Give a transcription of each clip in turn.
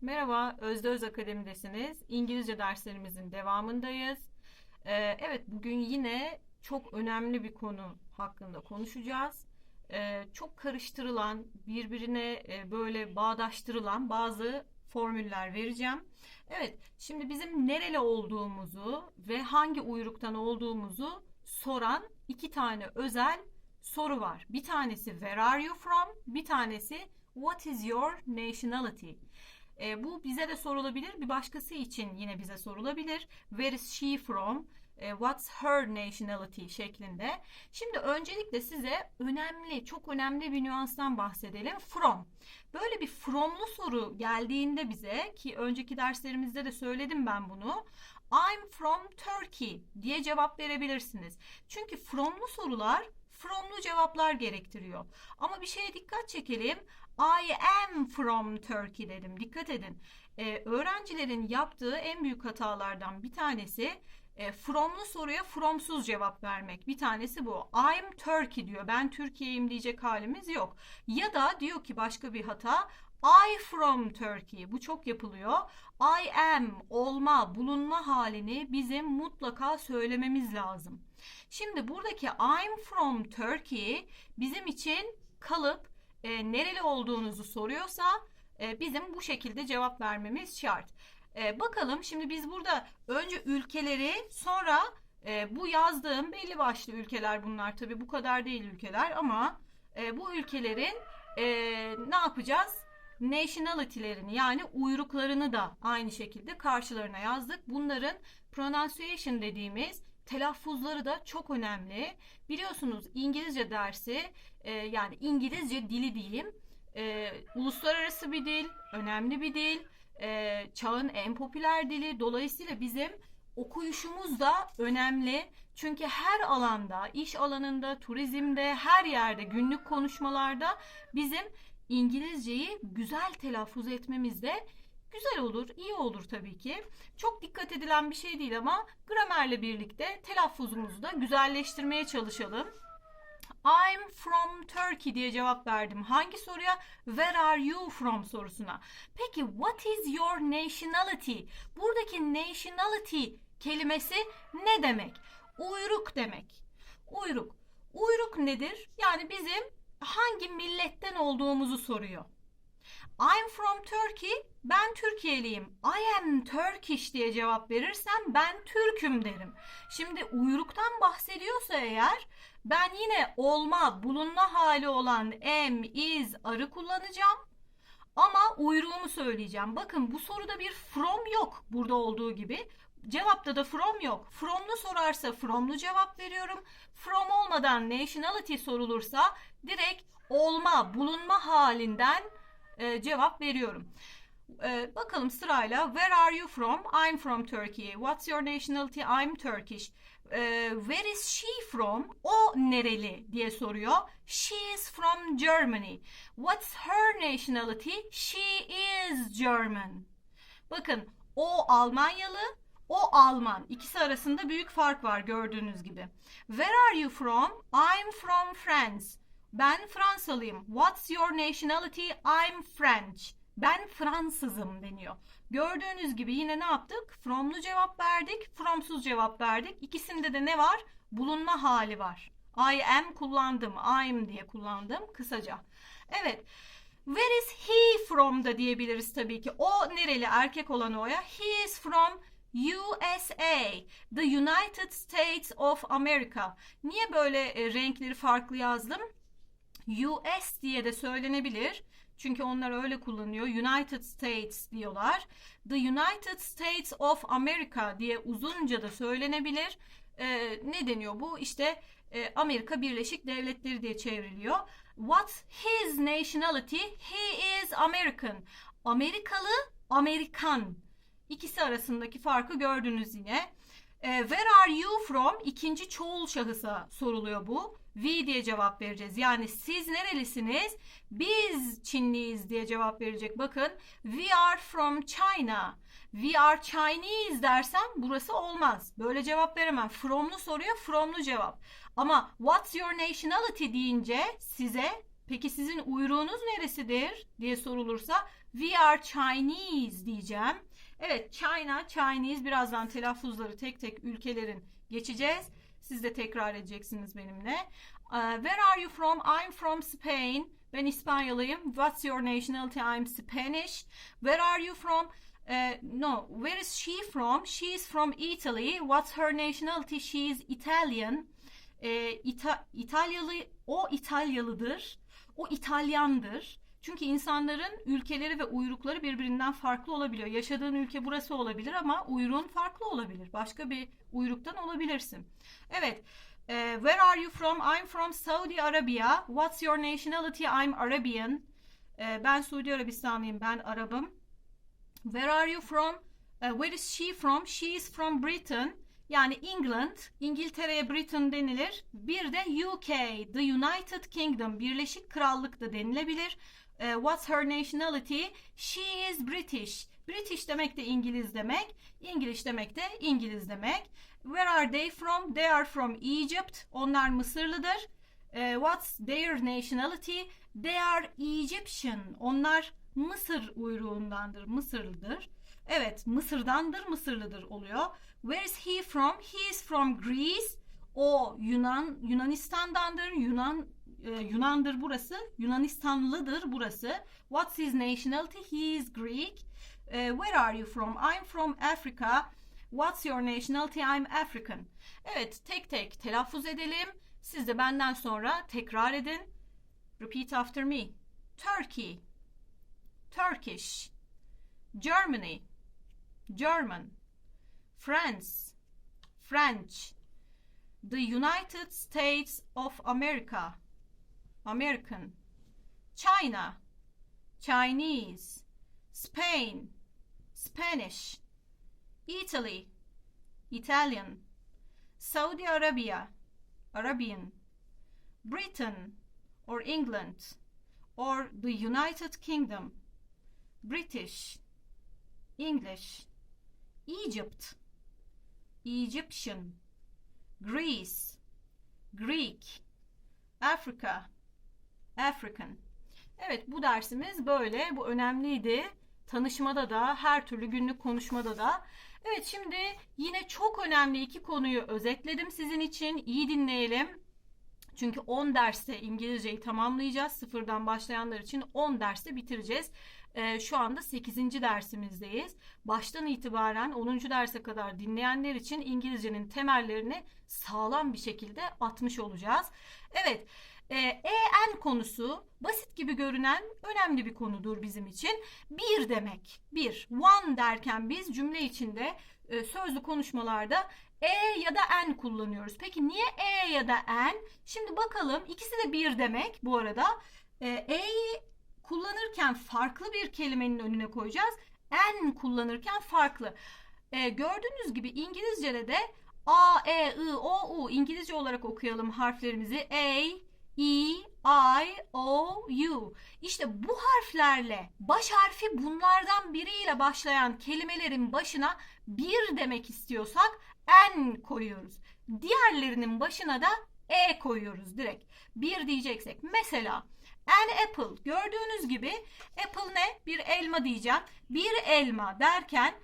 Merhaba, Özde Öz Akademi'desiniz. İngilizce derslerimizin devamındayız. Ee, evet, bugün yine çok önemli bir konu hakkında konuşacağız. Ee, çok karıştırılan, birbirine e, böyle bağdaştırılan bazı formüller vereceğim. Evet, şimdi bizim nereli olduğumuzu ve hangi uyruktan olduğumuzu soran iki tane özel soru var. Bir tanesi Where are you from? Bir tanesi What is your nationality? E, bu bize de sorulabilir. Bir başkası için yine bize sorulabilir. Where is she from? E, what's her nationality şeklinde. Şimdi öncelikle size önemli, çok önemli bir nüanstan bahsedelim. From. Böyle bir from'lu soru geldiğinde bize ki önceki derslerimizde de söyledim ben bunu. I'm from Turkey diye cevap verebilirsiniz. Çünkü from'lu sorular from'lu cevaplar gerektiriyor. Ama bir şeye dikkat çekelim. I am from Turkey dedim. Dikkat edin. Ee, öğrencilerin yaptığı en büyük hatalardan bir tanesi e, from'lu soruya fromsuz cevap vermek. Bir tanesi bu. I'm Turkey diyor. Ben Türkiye'yim diyecek halimiz yok. Ya da diyor ki başka bir hata I from Turkey. Bu çok yapılıyor. I am olma, bulunma halini bizim mutlaka söylememiz lazım. Şimdi buradaki I'm from Turkey bizim için kalıp e, nereli olduğunuzu soruyorsa e, bizim bu şekilde cevap vermemiz şart. E, bakalım şimdi biz burada önce ülkeleri sonra e, bu yazdığım belli başlı ülkeler bunlar tabi bu kadar değil ülkeler ama e, bu ülkelerin e, ne yapacağız? Nationality'lerini yani uyruklarını da aynı şekilde karşılarına yazdık. Bunların pronunciation dediğimiz telaffuzları da çok önemli. Biliyorsunuz İngilizce dersi e, yani İngilizce dili diyeyim e, uluslararası bir dil, önemli bir dil, e, çağın en popüler dili. Dolayısıyla bizim okuyuşumuz da önemli. Çünkü her alanda, iş alanında, turizmde, her yerde, günlük konuşmalarda bizim İngilizceyi güzel telaffuz etmemiz de güzel olur, iyi olur tabii ki. Çok dikkat edilen bir şey değil ama gramerle birlikte telaffuzumuzu da güzelleştirmeye çalışalım. I'm from Turkey diye cevap verdim. Hangi soruya? Where are you from sorusuna. Peki what is your nationality? Buradaki nationality kelimesi ne demek? Uyruk demek. Uyruk. Uyruk nedir? Yani bizim hangi milletten olduğumuzu soruyor. I'm from Turkey. Ben Türkiye'liyim. I am Turkish diye cevap verirsem ben Türk'üm derim. Şimdi uyruktan bahsediyorsa eğer ben yine olma, bulunma hali olan am, is, arı kullanacağım. Ama uyruğumu söyleyeceğim. Bakın bu soruda bir from yok burada olduğu gibi. Cevapta da from yok. From'lu sorarsa from'lu cevap veriyorum. From olmadan nationality sorulursa direkt olma, bulunma halinden e, cevap veriyorum. E, bakalım sırayla. Where are you from? I'm from Turkey. What's your nationality? I'm Turkish. E, where is she from? O nereli diye soruyor. She is from Germany. What's her nationality? She is German. Bakın o Almanyalı, o Alman. İkisi arasında büyük fark var gördüğünüz gibi. Where are you from? I'm from France. Ben Fransalıyım. What's your nationality? I'm French. Ben Fransızım deniyor. Gördüğünüz gibi yine ne yaptık? From'lu cevap verdik, fromsuz cevap verdik. İkisinde de ne var? Bulunma hali var. I am kullandım, I'm diye kullandım kısaca. Evet. Where is he from da diyebiliriz tabii ki. O nereli erkek olan oya? He is from USA, the United States of America. Niye böyle e, renkleri farklı yazdım? US diye de söylenebilir. Çünkü onlar öyle kullanıyor. United States diyorlar. The United States of America diye uzunca da söylenebilir. Ee, ne deniyor bu? İşte e, Amerika Birleşik Devletleri diye çevriliyor. What's his nationality? He is American. Amerikalı, Amerikan. İkisi arasındaki farkı gördünüz yine. Ee, where are you from? İkinci çoğul şahısa soruluyor bu. We diye cevap vereceğiz. Yani siz nerelisiniz? Biz Çinliyiz diye cevap verecek. Bakın we are from China. We are Chinese dersem burası olmaz. Böyle cevap veremem. From'lu soruya from'lu cevap. Ama what's your nationality deyince size Peki sizin uyruğunuz neresidir diye sorulursa we are Chinese diyeceğim. Evet China, Chinese birazdan telaffuzları tek tek ülkelerin geçeceğiz. Siz de tekrar edeceksiniz benimle. Uh, where are you from? I'm from Spain. Ben İspanyalıyım. What's your nationality? I'm Spanish. Where are you from? Uh, no, where is she from? She is from Italy. What's her nationality? She is Italian. Ee, İta- İtalyalı, o İtalyalıdır. O İtalyandır. Çünkü insanların ülkeleri ve uyrukları birbirinden farklı olabiliyor. Yaşadığın ülke burası olabilir ama uyruğun farklı olabilir. Başka bir uyruktan olabilirsin. Evet. e, where are you from? I'm from Saudi Arabia. What's your nationality? I'm Arabian. E, ben Suudi Arabistanlıyım. Ben Arabım. Where are you from? Uh, where is she from? She is from Britain. Yani England, İngiltere'ye Britain denilir. Bir de UK, the United Kingdom, Birleşik Krallık da denilebilir. Uh, what's her nationality? She is British. British demek de İngiliz demek. İngiliz demek de İngiliz demek. Where are they from? They are from Egypt. Onlar Mısırlıdır. Uh, what's their nationality? They are Egyptian. Onlar Mısır uyruğundandır, Mısırlıdır. Evet, Mısır'dandır, Mısırlıdır oluyor. Where is he from? He is from Greece. O Yunan Yunanistan'dandır. Yunan e, Yunan'dır burası. Yunanistanlıdır burası. What's his nationality? He is Greek. E, where are you from? I'm from Africa. What's your nationality? I'm African. Evet, tek tek telaffuz edelim. Siz de benden sonra tekrar edin. Repeat after me. Turkey. Turkish, Germany, German, France, French, the United States of America, American, China, Chinese, Spain, Spanish, Italy, Italian, Saudi Arabia, Arabian, Britain or England or the United Kingdom, British, English, Egypt, Egyptian, Greece, Greek, Africa, African. Evet bu dersimiz böyle. Bu önemliydi. Tanışmada da her türlü günlük konuşmada da. Evet şimdi yine çok önemli iki konuyu özetledim sizin için. İyi dinleyelim. Çünkü 10 derste İngilizceyi tamamlayacağız. Sıfırdan başlayanlar için 10 derste bitireceğiz. Ee, şu anda 8. dersimizdeyiz. Baştan itibaren 10. derse kadar dinleyenler için İngilizcenin temellerini sağlam bir şekilde atmış olacağız. Evet, e, en konusu basit gibi görünen önemli bir konudur bizim için. Bir demek, bir, one derken biz cümle içinde e, sözlü konuşmalarda e ya da en kullanıyoruz. Peki niye e ya da en? Şimdi bakalım ikisi de bir demek bu arada. E, e'yi kullanırken farklı bir kelimenin önüne koyacağız. En kullanırken farklı. E, gördüğünüz gibi İngilizce'de de A, E, I, O, U İngilizce olarak okuyalım harflerimizi. A, E, I, O, U. İşte bu harflerle baş harfi bunlardan biriyle başlayan kelimelerin başına bir demek istiyorsak en koyuyoruz. Diğerlerinin başına da e koyuyoruz direkt. Bir diyeceksek mesela an apple gördüğünüz gibi apple ne? Bir elma diyeceğim. Bir elma derken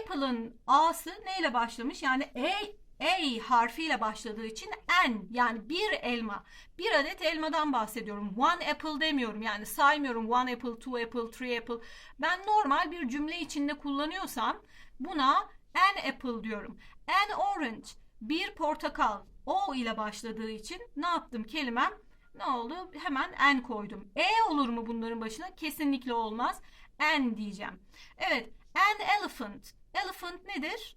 apple'ın a'sı neyle başlamış? Yani e A harfiyle başladığı için en yani bir elma. Bir adet elmadan bahsediyorum. One apple demiyorum. Yani saymıyorum one apple, two apple, three apple. Ben normal bir cümle içinde kullanıyorsam buna an apple diyorum. An orange bir portakal. O ile başladığı için ne yaptım kelimem? Ne oldu? Hemen en koydum. E olur mu bunların başına? Kesinlikle olmaz. En diyeceğim. Evet. An elephant. Elephant nedir?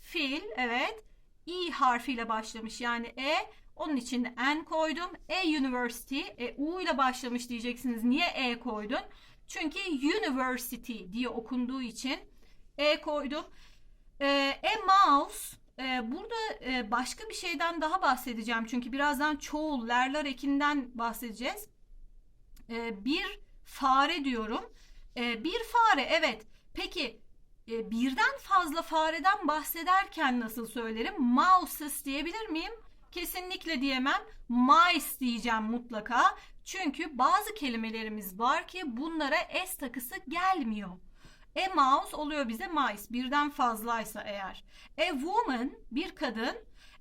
Fil. Evet. I harfiyle başlamış yani E. Onun için N koydum. E University. E, U ile başlamış diyeceksiniz. Niye E koydun? Çünkü University diye okunduğu için E koydum. E, e mouse. E, burada e, başka bir şeyden daha bahsedeceğim. Çünkü birazdan çoğul, lerler ekinden bahsedeceğiz. E, bir fare diyorum. E, bir fare evet. Peki e, birden fazla fareden bahsederken nasıl söylerim? Mouses diyebilir miyim? kesinlikle diyemem. Mice diyeceğim mutlaka. Çünkü bazı kelimelerimiz var ki bunlara s takısı gelmiyor. A mouse oluyor bize mice. Birden fazlaysa eğer. A woman bir kadın.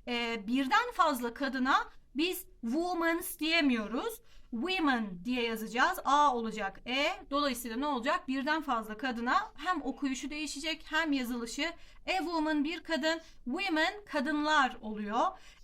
e, birden fazla kadına biz womans diyemiyoruz. Women diye yazacağız. A olacak E. Dolayısıyla ne olacak? Birden fazla kadına hem okuyuşu değişecek hem yazılışı. A woman bir kadın. Women kadınlar oluyor.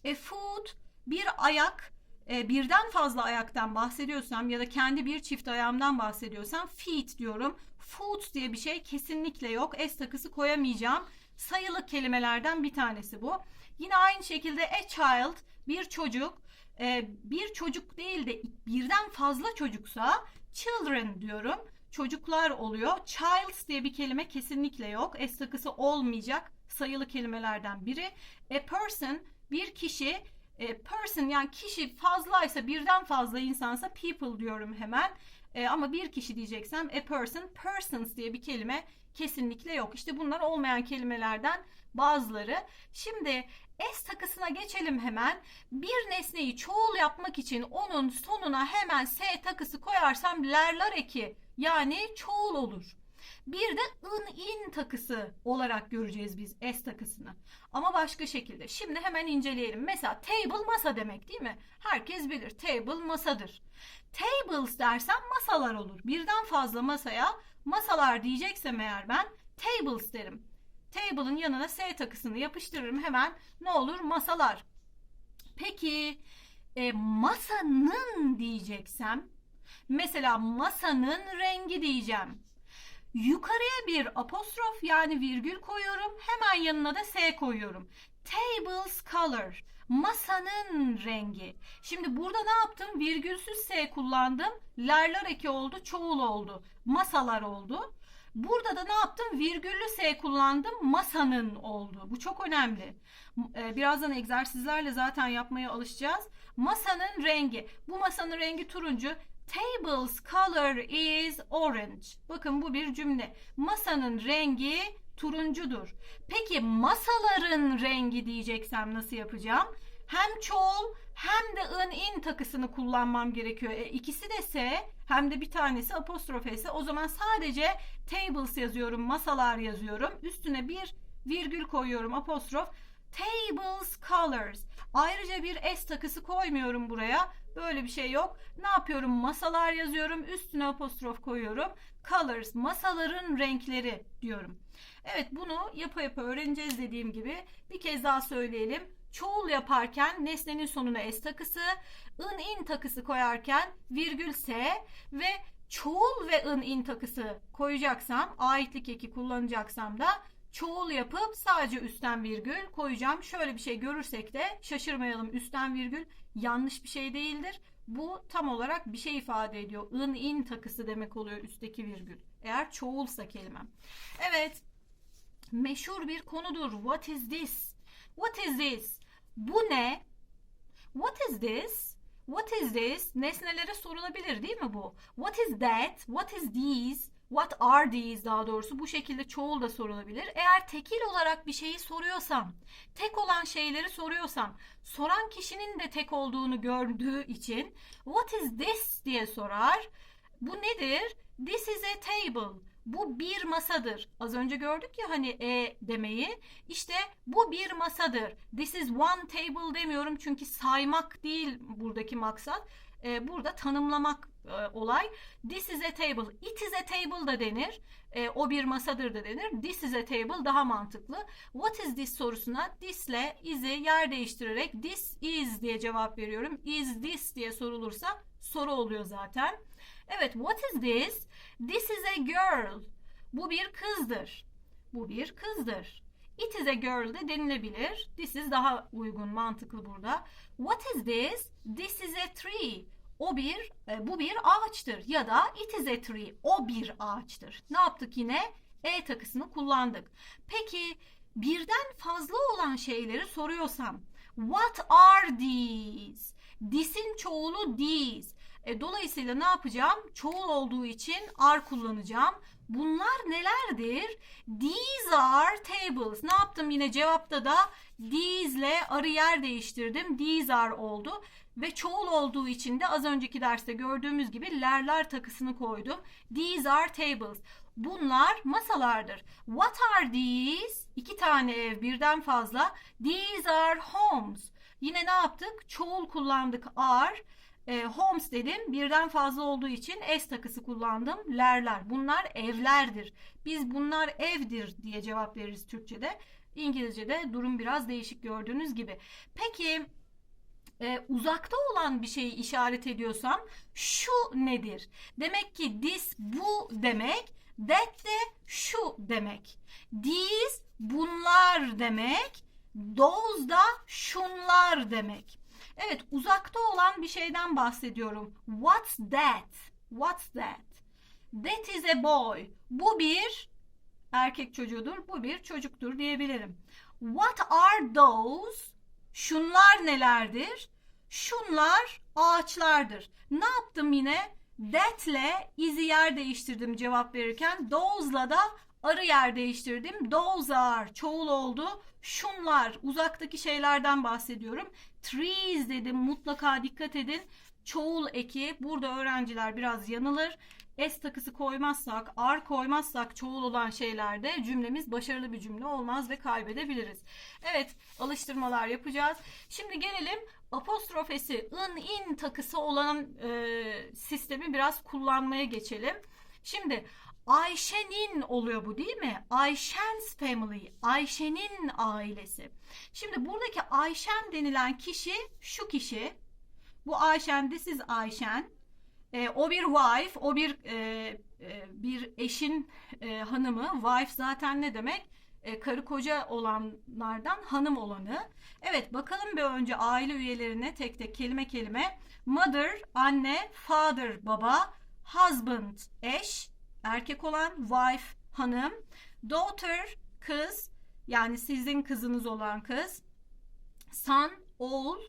A foot bir ayak. E, birden fazla ayaktan bahsediyorsam ya da kendi bir çift ayağımdan bahsediyorsam feet diyorum. Foot diye bir şey kesinlikle yok. S takısı koyamayacağım. Sayılı kelimelerden bir tanesi bu. Yine aynı şekilde a child bir çocuk. E, bir çocuk değil de birden fazla çocuksa children diyorum. Çocuklar oluyor. Child diye bir kelime kesinlikle yok. S takısı olmayacak sayılı kelimelerden biri. A person bir kişi e, person yani kişi fazlaysa birden fazla insansa people diyorum hemen. E, ama bir kişi diyeceksem a person, persons diye bir kelime kesinlikle yok. İşte bunlar olmayan kelimelerden bazıları. Şimdi S takısına geçelim hemen. Bir nesneyi çoğul yapmak için onun sonuna hemen S takısı koyarsam lerler eki yani çoğul olur. Bir de ın in takısı olarak göreceğiz biz S takısını. Ama başka şekilde. Şimdi hemen inceleyelim. Mesela table masa demek değil mi? Herkes bilir. Table masadır. Tables dersem masalar olur. Birden fazla masaya masalar diyeceksem eğer ben tables derim. Table'ın yanına S takısını yapıştırırım hemen. Ne olur? Masalar. Peki e, masanın diyeceksem mesela masanın rengi diyeceğim. Yukarıya bir apostrof yani virgül koyuyorum. Hemen yanına da S koyuyorum. Table's color. Masanın rengi. Şimdi burada ne yaptım? Virgülsüz S kullandım. Lerler eki oldu, çoğul oldu. Masalar oldu. Burada da ne yaptım? Virgüllü S kullandım. Masanın oldu. Bu çok önemli. Ee, Birazdan egzersizlerle zaten yapmaya alışacağız. Masanın rengi. Bu masanın rengi turuncu. Table's color is orange. Bakın bu bir cümle. Masanın rengi turuncudur. Peki masaların rengi diyeceksem nasıl yapacağım? Hem çoğul hem de ın in takısını kullanmam gerekiyor. E, ikisi de S hem de bir tanesi apostrof S. O zaman sadece tables yazıyorum, masalar yazıyorum. Üstüne bir virgül koyuyorum apostrof. Tables colors. Ayrıca bir S takısı koymuyorum buraya. Böyle bir şey yok. Ne yapıyorum? Masalar yazıyorum. Üstüne apostrof koyuyorum. Colors. Masaların renkleri diyorum. Evet bunu yapa yapa öğreneceğiz dediğim gibi. Bir kez daha söyleyelim. Çoğul yaparken nesnenin sonuna S takısı, ın in takısı koyarken virgül S ve çoğul ve ın in takısı koyacaksam, aitlik eki kullanacaksam da çoğul yapıp sadece üstten virgül koyacağım. Şöyle bir şey görürsek de şaşırmayalım. Üstten virgül yanlış bir şey değildir. Bu tam olarak bir şey ifade ediyor. In in takısı demek oluyor üstteki virgül. Eğer çoğulsa kelimem. Evet. Meşhur bir konudur. What is this? What is this? Bu ne? What is this? What is this? Nesnelere sorulabilir değil mi bu? What is that? What is these? What are these daha doğrusu bu şekilde çoğul da sorulabilir. Eğer tekil olarak bir şeyi soruyorsam, tek olan şeyleri soruyorsam, soran kişinin de tek olduğunu gördüğü için what is this diye sorar. Bu nedir? This is a table. Bu bir masadır. Az önce gördük ya hani e demeyi. İşte bu bir masadır. This is one table demiyorum çünkü saymak değil buradaki maksat. Ee, burada tanımlamak e, olay. This is a table. It is a table da denir. E, o bir masadır da denir. This is a table daha mantıklı. What is this sorusuna this ile is'i yer değiştirerek this is diye cevap veriyorum. Is this diye sorulursa soru oluyor zaten. Evet, what is this? This is a girl. Bu bir kızdır. Bu bir kızdır. It is a girl de denilebilir. This is daha uygun, mantıklı burada. What is this? This is a tree. O bir, e, bu bir ağaçtır. Ya da it is a tree. O bir ağaçtır. Ne yaptık yine? E takısını kullandık. Peki birden fazla olan şeyleri soruyorsam. What are these? This'in çoğulu these. E, dolayısıyla ne yapacağım? Çoğul olduğu için are kullanacağım. Bunlar nelerdir? These are tables. Ne yaptım yine cevapta da these ile arı yer değiştirdim. These are oldu. Ve çoğul olduğu için de az önceki derste gördüğümüz gibi lerler takısını koydum. These are tables. Bunlar masalardır. What are these? İki tane ev birden fazla. These are homes. Yine ne yaptık? Çoğul kullandık are. E, homes dedim. Birden fazla olduğu için s takısı kullandım. Lerler. Bunlar evlerdir. Biz bunlar evdir diye cevap veririz Türkçe'de. İngilizce'de durum biraz değişik gördüğünüz gibi. Peki e, uzakta olan bir şeyi işaret ediyorsam şu nedir? Demek ki this bu demek, that de şu demek. These bunlar demek, those da şunlar demek. Evet uzakta olan bir şeyden bahsediyorum. What's that? What's that? That is a boy. Bu bir erkek çocuğudur. Bu bir çocuktur diyebilirim. What are those? Şunlar nelerdir? Şunlar ağaçlardır. Ne yaptım yine? That'le izi yer değiştirdim cevap verirken. Those'la da arı yer değiştirdim. Those are çoğul oldu. Şunlar uzaktaki şeylerden bahsediyorum. Trees dedim mutlaka dikkat edin. Çoğul eki burada öğrenciler biraz yanılır. S takısı koymazsak, ar koymazsak çoğul olan şeylerde cümlemiz başarılı bir cümle olmaz ve kaybedebiliriz. Evet, alıştırmalar yapacağız. Şimdi gelelim apostrofesi, ın, in takısı olan e, sistemi biraz kullanmaya geçelim. Şimdi Ayşe'nin oluyor bu değil mi? Ayşen's family, Ayşe'nin ailesi. Şimdi buradaki Ayşen denilen kişi şu kişi. Bu Ayşen, this is Ayşen. E, o bir wife, o bir e, e, bir eşin e, hanımı. Wife zaten ne demek? E, karı koca olanlardan hanım olanı. Evet bakalım bir önce aile üyelerine tek tek kelime kelime. Mother, anne, father, baba, husband, eş, erkek olan, wife, hanım, daughter, kız, yani sizin kızınız olan kız, son, oğul,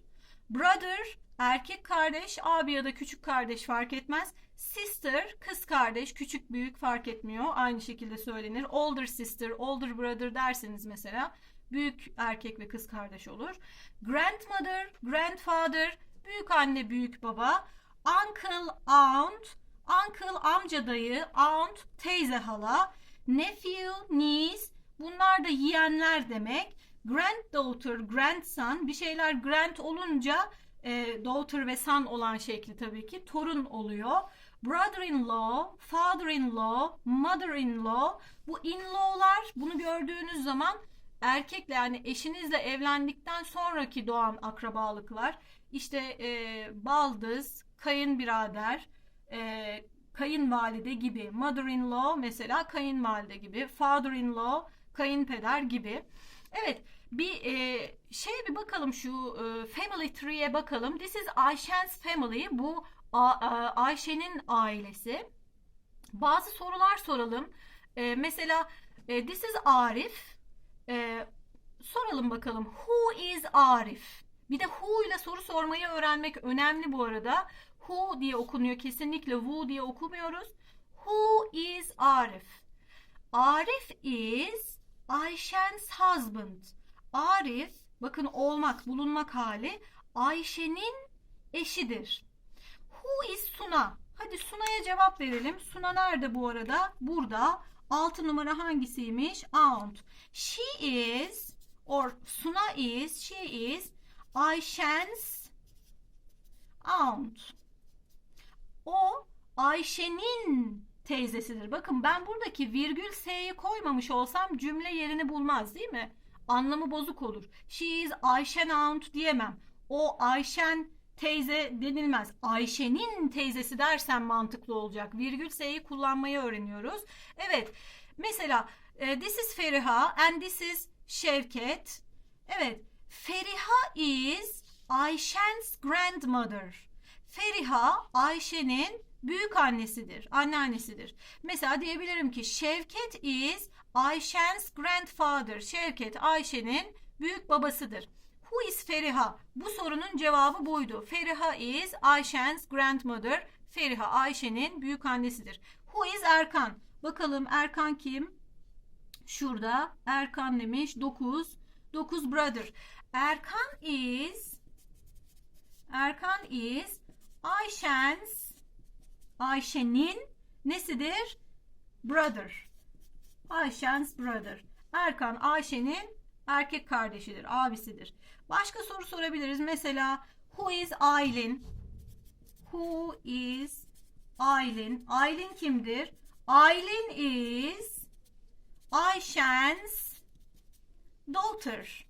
brother, erkek kardeş, abi ya da küçük kardeş fark etmez. Sister, kız kardeş, küçük büyük fark etmiyor. Aynı şekilde söylenir. Older sister, older brother derseniz mesela büyük erkek ve kız kardeş olur. Grandmother, grandfather, büyük anne, büyük baba. Uncle, aunt, uncle amca dayı, aunt teyze hala. Nephew, niece, bunlar da yeğenler demek. Granddaughter, grandson, bir şeyler grand olunca e, daughter ve son olan şekli tabii ki torun oluyor. Brother-in-law, father-in-law, mother-in-law bu in-law'lar bunu gördüğünüz zaman erkekle yani eşinizle evlendikten sonraki doğan akrabalıklar işte e, baldız, kayınbirader, e, kayınvalide gibi mother-in-law mesela kayınvalide gibi father-in-law kayınpeder gibi. Evet bir e, şeye bir bakalım şu e, family tree'ye bakalım. This is Ayşen's family. Bu Ayşe'nin ailesi. Bazı sorular soralım. E, mesela e, this is Arif. E, soralım bakalım. Who is Arif? Bir de who ile soru sormayı öğrenmek önemli bu arada. Who diye okunuyor kesinlikle who diye okumuyoruz. Who is Arif? Arif is Ayşen's husband. Arif bakın olmak, bulunmak hali Ayşe'nin eşidir. Who is Suna? Hadi Suna'ya cevap verelim. Suna nerede bu arada? Burada. Altı numara hangisiymiş? Aunt. She is or Suna is, she is Ayşen's aunt. O Ayşe'nin teyzesidir. Bakın ben buradaki virgül s'yi koymamış olsam cümle yerini bulmaz değil mi? Anlamı bozuk olur. She is Ayşen aunt diyemem. O Ayşen teyze denilmez. Ayşe'nin teyzesi dersen mantıklı olacak. Virgül s'yi kullanmayı öğreniyoruz. Evet. Mesela e, this is Feriha and this is Şevket. Evet. Feriha is Ayşen's grandmother. Feriha Ayşe'nin büyük annesidir, anneannesidir. Mesela diyebilirim ki Şevket is Ayşen's grandfather. Şevket Ayşe'nin büyük babasıdır. Who is Feriha? Bu sorunun cevabı buydu. Feriha is Ayşen's grandmother. Feriha Ayşe'nin büyük annesidir. Who is Erkan? Bakalım Erkan kim? Şurada Erkan demiş 9. 9 brother. Erkan is Erkan is Ayşen's Ayşe'nin nesidir? Brother. Ayşen's brother. Erkan Ayşe'nin erkek kardeşidir, abisidir. Başka soru sorabiliriz. Mesela who is Aylin? Who is Aylin? Aylin kimdir? Aylin is Ayşen's daughter.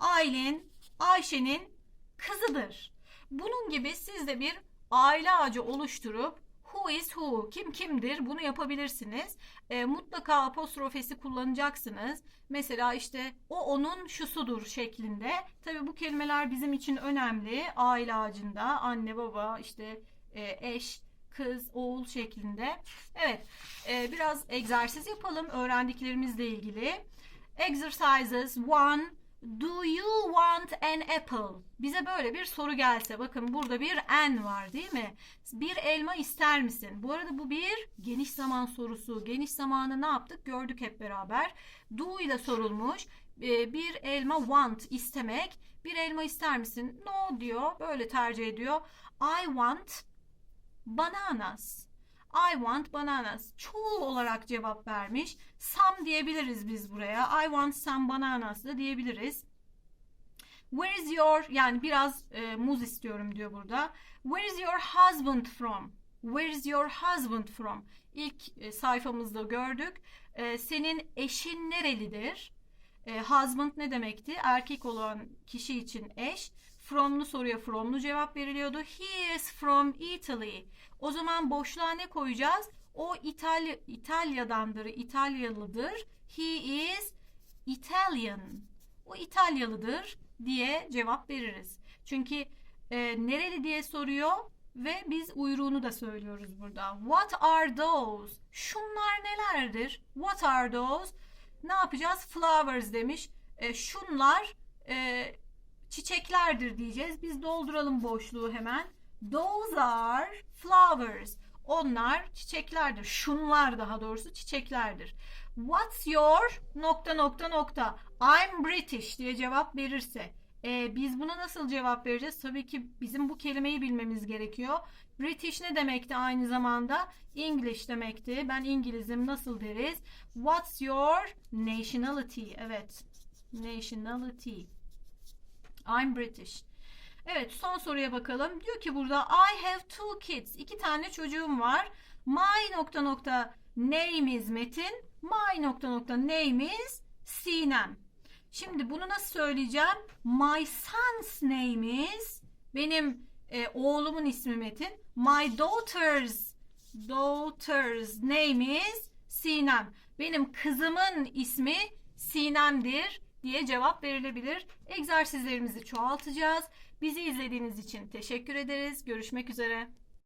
Aylin Ayşe'nin kızıdır. Bunun gibi siz de bir aile ağacı oluşturup who is who, kim kimdir bunu yapabilirsiniz. E, mutlaka apostrofesi kullanacaksınız. Mesela işte o onun şusudur şeklinde. Tabii bu kelimeler bizim için önemli. Aile ağacında anne baba işte e, eş kız, oğul şeklinde. Evet, e, biraz egzersiz yapalım öğrendiklerimizle ilgili. Exercises 1. Do you want an apple? Bize böyle bir soru gelse, bakın burada bir an var değil mi? Bir elma ister misin? Bu arada bu bir geniş zaman sorusu. Geniş zamanı ne yaptık? Gördük hep beraber. Do ile sorulmuş. E, bir elma want istemek. Bir elma ister misin? No diyor. Böyle tercih ediyor. I want bananas. I want bananas. Çoğul olarak cevap vermiş. Some diyebiliriz biz buraya. I want some bananas da diyebiliriz. Where is your yani biraz e, muz istiyorum diyor burada. Where is your husband from? Where is your husband from? İlk e, sayfamızda gördük. E, senin eşin nerelidir? E, husband ne demekti? Erkek olan kişi için eş. From'lu soruya from'lu cevap veriliyordu. He is from Italy. O zaman boşluğa ne koyacağız? O İtalya, İtalya'dandır, İtalyalıdır. He is Italian. O İtalyalıdır diye cevap veririz. Çünkü e, nereli diye soruyor ve biz uyruğunu da söylüyoruz burada. What are those? Şunlar nelerdir? What are those? Ne yapacağız? Flowers demiş. E, şunlar e, çiçeklerdir diyeceğiz. Biz dolduralım boşluğu hemen. Those are flowers. Onlar çiçeklerdir. Şunlar daha doğrusu çiçeklerdir. What's your nokta nokta nokta. I'm British diye cevap verirse. E, biz buna nasıl cevap vereceğiz? Tabii ki bizim bu kelimeyi bilmemiz gerekiyor. British ne demekti aynı zamanda? English demekti. Ben İngilizim nasıl deriz? What's your nationality? Evet. Nationality. I'm British. Evet son soruya bakalım. Diyor ki burada I have two kids. İki tane çocuğum var. My nokta nokta name is Metin. My nokta nokta name is Sinem. Şimdi bunu nasıl söyleyeceğim? My son's name is benim e, oğlumun ismi Metin. My daughter's daughter's name is Sinem. Benim kızımın ismi Sinem'dir diye cevap verilebilir. Egzersizlerimizi çoğaltacağız. Bizi izlediğiniz için teşekkür ederiz. Görüşmek üzere.